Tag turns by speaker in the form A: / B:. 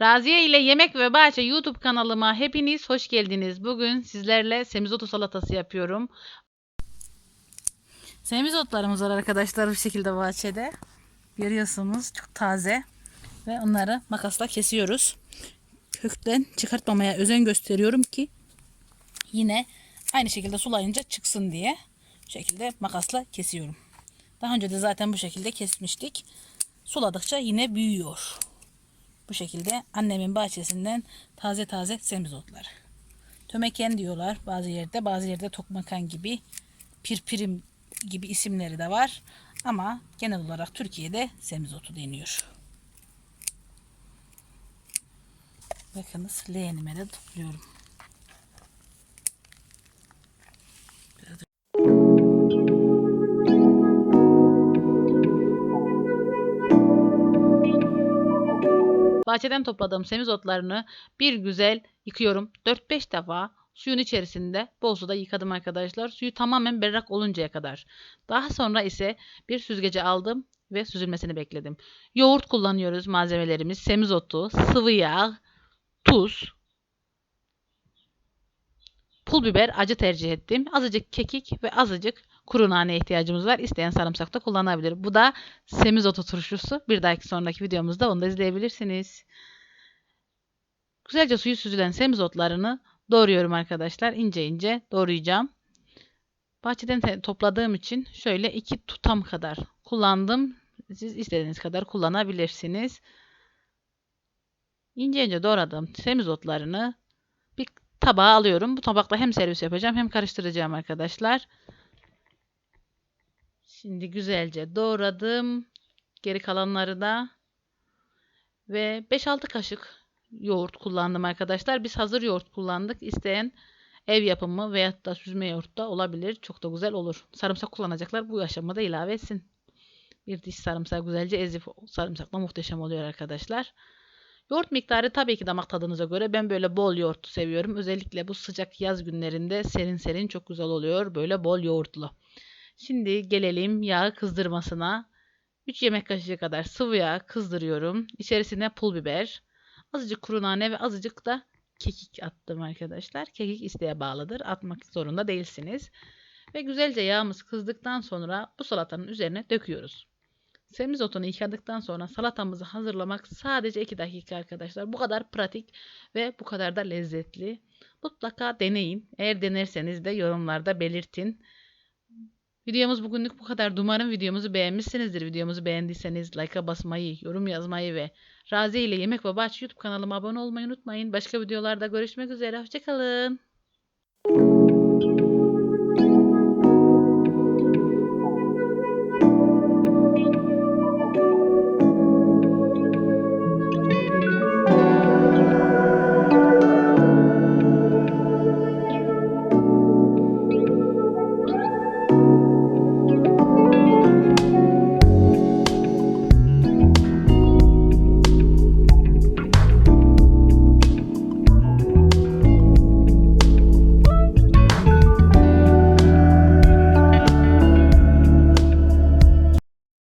A: Raziye ile Yemek ve Bahçe YouTube kanalıma hepiniz hoş geldiniz. Bugün sizlerle semizotu salatası yapıyorum. Semizotlarımız var arkadaşlar bu şekilde bahçede. Görüyorsunuz çok taze. Ve onları makasla kesiyoruz. Kökten çıkartmamaya özen gösteriyorum ki yine aynı şekilde sulayınca çıksın diye bu şekilde makasla kesiyorum. Daha önce de zaten bu şekilde kesmiştik. Suladıkça yine büyüyor. Bu şekilde annemin bahçesinden taze taze semizotlar. Tömeken diyorlar bazı yerde, bazı yerde tokmakan gibi, pirpirim gibi isimleri de var. Ama genel olarak Türkiye'de semizotu deniyor. Bakınız leğenime de topluyorum. Bahçeden topladığım semizotlarını bir güzel yıkıyorum. 4-5 defa suyun içerisinde bol suda yıkadım arkadaşlar. Suyu tamamen berrak oluncaya kadar. Daha sonra ise bir süzgece aldım ve süzülmesini bekledim. Yoğurt kullanıyoruz malzemelerimiz. Semizotu, sıvı yağ, tuz, pul biber acı tercih ettim. Azıcık kekik ve azıcık kuru nane ihtiyacımız var. İsteyen sarımsak da kullanabilir. Bu da semizotu turşusu. Bir dahaki sonraki videomuzda onu da izleyebilirsiniz. Güzelce suyu süzülen semizotlarını doğruyorum arkadaşlar. İnce ince doğrayacağım. Bahçeden topladığım için şöyle iki tutam kadar kullandım. Siz istediğiniz kadar kullanabilirsiniz. İnce ince doğradığım semizotlarını bir tabağa alıyorum. Bu tabakla hem servis yapacağım hem karıştıracağım arkadaşlar. Şimdi güzelce doğradım. Geri kalanları da ve 5-6 kaşık yoğurt kullandım arkadaşlar. Biz hazır yoğurt kullandık. İsteyen ev yapımı veyahut da süzme yoğurt da olabilir. Çok da güzel olur. Sarımsak kullanacaklar bu aşamada ilave etsin. Bir diş sarımsak güzelce ezip sarımsakla muhteşem oluyor arkadaşlar. Yoğurt miktarı tabii ki damak tadınıza göre. Ben böyle bol yoğurtlu seviyorum. Özellikle bu sıcak yaz günlerinde serin serin çok güzel oluyor. Böyle bol yoğurtlu. Şimdi gelelim yağ kızdırmasına. 3 yemek kaşığı kadar sıvı yağ kızdırıyorum. İçerisine pul biber, azıcık kuru nane ve azıcık da kekik attım arkadaşlar. Kekik isteğe bağlıdır. Atmak zorunda değilsiniz. Ve güzelce yağımız kızdıktan sonra bu salatanın üzerine döküyoruz. Semizotunu yıkadıktan sonra salatamızı hazırlamak sadece 2 dakika arkadaşlar. Bu kadar pratik ve bu kadar da lezzetli. Mutlaka deneyin. Eğer denerseniz de yorumlarda belirtin. Videomuz bugünlük bu kadar. Umarım videomuzu beğenmişsinizdir. Videomuzu beğendiyseniz like'a basmayı, yorum yazmayı ve Razi ile Yemek ve Bahçe YouTube kanalıma abone olmayı unutmayın. Başka videolarda görüşmek üzere. Hoşçakalın.